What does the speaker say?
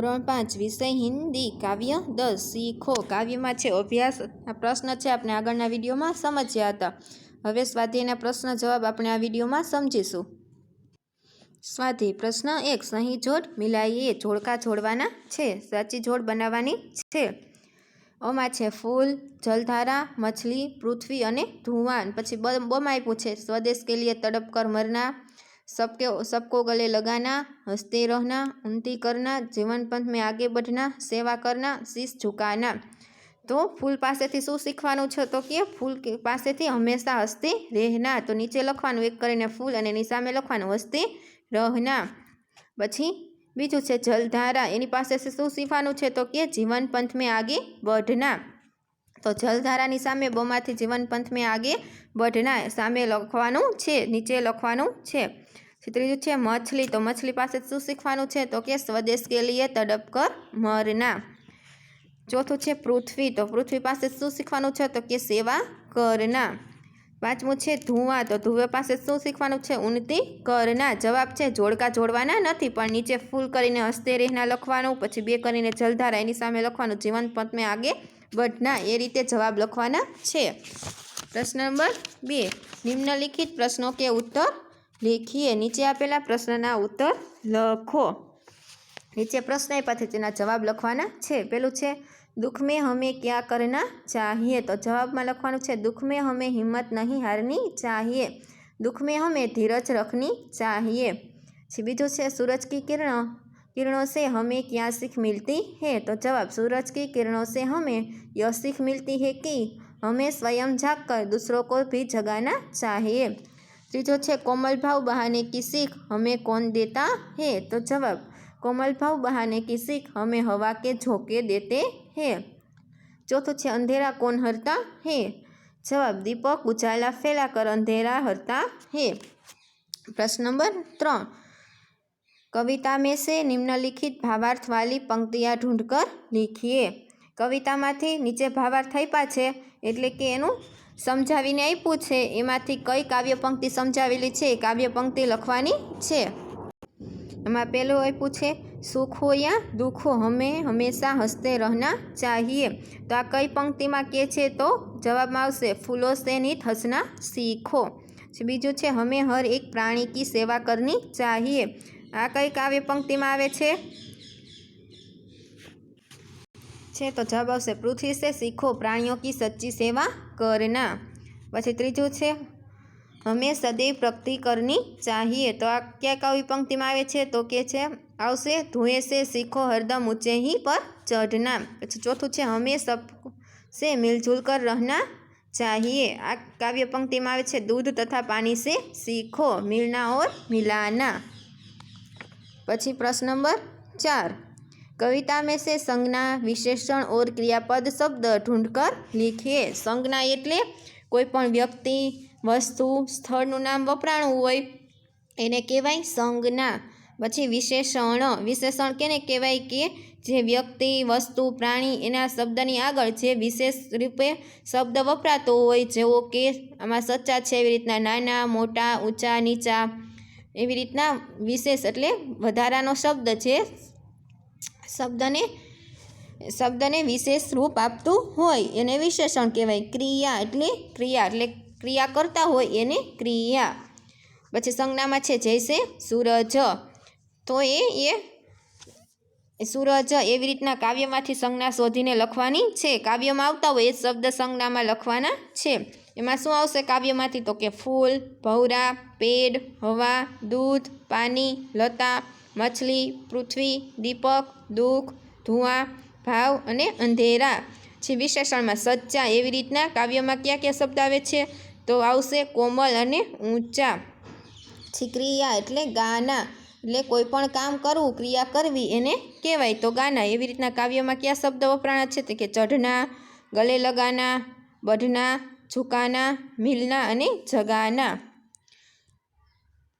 ધોરણ પાંચ વિષય હિન્દી કાવ્ય દસ શીખો કાવ્યમાં છે અભ્યાસ. આ પ્રશ્ન છે આપણે આગળના વિડીયોમાં સમજ્યા હતા. હવે સ્વાધ્યાયના પ્રશ્ન જવાબ આપણે આ વિડીયોમાં સમજીશું. સ્વાધ્યાય પ્રશ્ન એક, સહી જોડ મિલાઈએ જોડકા જોડવાના છે, સાચી જોડ બનાવવાની છે. ઓમાં છે ફૂલ, જલધારા, મછલી, પૃથ્વી અને ધુવાન પછી બમાં આપ્યું છે, સ્વદેશ કે લીએ તડપકર મરના सबके सबको गले लगाना हंसते रहना उन्नति करना जीवन पंथ में आगे बढ़ना सेवा करना શીશ ઝુકાના તો ફૂલ પાસેથી શું શીખવાનું છે તો કે ફૂલ કે પાસેથી હંમેશા હસતે રહેના તો નીચે લખવાનું એક કરીને ફૂલ અને એની સામે લખવાનું હસતે રહના પછી બીજું છે જલધારા એની પાસેથી શું શીખવાનું છે તો કે જીવન પંથ મેં આગે બઢના તો જલધારાની સામે બોમાંથી જીવનપંથ મેં આગે, બઢના સામે લખવાનું છે, નીચે લખવાનું છે. ત્રીજું છે, મછલી તો મછલી પાસે શું શીખવાનું છે? તો કે સ્વદેશ કે લીએ તડપ મરના. ચોથું છે, પૃથ્વી તો પૃથ્વી પાસે શું શીખવાનું છે? તો કે સેવા કરના. પાંચમું છે ધુવા તો ધુવે પાસે શું શીખવાનું છે? ઉન્નતિ કરના. જવાબ છે, જોડકા જોડવાના નથી, પણ નીચે ફૂલ કરીને હસ્તે રહેના લખવાનું, પછી બે કરીને જલધારા એની સામે લખવાનું. જીવન પંથ મેં આગે બઢના એ રીતે જવાબ લખવાના છે. પ્રશ્ન નંબર બે. નિમ્નલિખિત પ્રશ્નો કે ઉત્તર લેખીએ. નીચે આપેલા પ્રશ્નના ઉત્તર લખો. નીચે પ્રશ્ન આપ્યા છે, તેના જવાબ લખવાના છે. પેલું છે દુઃખ મેં હમે ક્યાં કરના ચાહીએ? તો જવાબમાં લખવાનું છે દુઃખ મેં હમે હિંમત નહીં હારની ચાહીએ. દુઃખ મેં હમે ધીરજ રખની ચાહીએ. પછી બીજું છે, સૂરજ કી કિરણ किरणों से हमें क्या सीख मिलती है? तो जवाब, सूरज की किरणों से हमें यह सीख मिलती है कि हमें स्वयं जागकर दूसरों को भी जगाना चाहिए। त्रीजो छे कोमल भाव बहाने की सीख हमें कौन देता है? तो जवाब, कोमल भाव बहाने की सीख हमें हवा के झोंके देते हैं। चौथो छे अंधेरा कौन हरता है? जवाब, दीपक उजाला फैलाकर अंधेरा हरता है। प्रश्न नंबर त्रन કવિતા મેસે નિમ્નલિખિત ભાવાર્થવાળી પંક્તિયા ઢૂંઢકર લીખીએ. કવિતામાંથી નીચે ભાવાર્થ આપ્યા છે એટલે કે એનું સમજાવીને આપ્યું છે. એમાંથી કઈ કાવ્ય પંક્તિ સમજાવેલી છે કાવ્ય પંક્તિ લખવાની છે. એમાં પહેલું આપ્યું છે, સુખો યા દુઃખો હમે હંમેશા હસતે રહના ચાહીએ. તો આ કઈ પંક્તિમાં કે છે તો જવાબમાં આવશે, ફૂલો સે નિત હસના શીખો. બીજું છે, હમે હર એક પ્રાણી કી સેવા કરની ચાહીએ. આ કઈ કાવ્ય પંક્તિમાં આવે છે? છે તો જવાબ આવશે, પૃથ્વી છે શીખો પ્રાણીઓ કી સચ્ચી સેવા કરના. પછી ત્રીજું છે, હમે સદૈવ પ્રગતિ કરની ચાહીએ. તો આ ક્યાં કાવ્ય પંક્તિમાં આવે છે? તો કે છે, આવશે, ધુએ સે શીખો હરદમ ઊંચેહી પર ચઢના. પછી ચોથું છે, હમે સપ સે મિલજુલ કર રહના ચાહીએ. આ કાવ્ય પંક્તિમાં આવે છે, દૂધ તથા પાણી સે શીખો, મિલના ઓર મિલાના. પછી પ્રશ્ન નંબર ચાર. કવિતા મેં સે સંજ્ઞા વિશેષણ ઓર ક્રિયાપદ શબ્દ ઢૂંઢકર લીખીએ સંજ્ઞા એટલે કોઈ પણ વ્યક્તિ, વસ્તુ, સ્થળનું નામ વપરાણું હોય એને કહેવાય સંજ્ઞા. પછી વિશેષણ વિશેષણ કેને કહેવાય કે જે વ્યક્તિ, વસ્તુ, પ્રાણી એના શબ્દની આગળ જે વિશેષ રૂપે શબ્દ વપરાતો હોય જેવો કે આમાં સચ્ચા છે એવી રીતના નાના, મોટા, ઊંચા, નીચા એવી રીતના વિશેષ એટલે વધારાનો શબ્દ છે. શબ્દને શબ્દને વિશેષ રૂપ આપતું હોય એને વિશેષણ કહેવાય. ક્રિયા એટલે ક્રિયા એટલે ક્રિયા કરતા હોય એને ક્રિયા. પછી સંજ્ઞામાં છે જૈસે સૂરજ. તો એ એ સૂરજ એવી રીતના કાવ્યમાંથી સંજ્ઞા શોધીને લખવાની છે. કાવ્યમાં આવતા હોય એ શબ્દ સંજ્ઞામાં લખવાના છે. એમાં શું આવશે? કાવ્યમાંથી તો કે ફૂલ, ભવરા, પેડ, હવા, દૂધ પાણી લતા, મછલી, પૃથ્વી, દીપક, દુઃખ, ધુઆ, ભાવ અને અંધેરા. છે વિશેષણમાં સચ્ચા એવી રીતના કાવ્યમાં કયા કયા શબ્દ આવે છે? તો આવશે કોમલ અને ઊંચા. છીકરીયા એટલે ગાના. એટલે કોઈ પણ કામ કરવું, ક્રિયા કરવી એને કહેવાય. તો ગાના, એવી રીતના કાવ્યમાં કયા શબ્દ વપરાણા છે? તો કે ચઢના ગલે લગાના બઢના ઝુકાના, મિલના અને જગાના.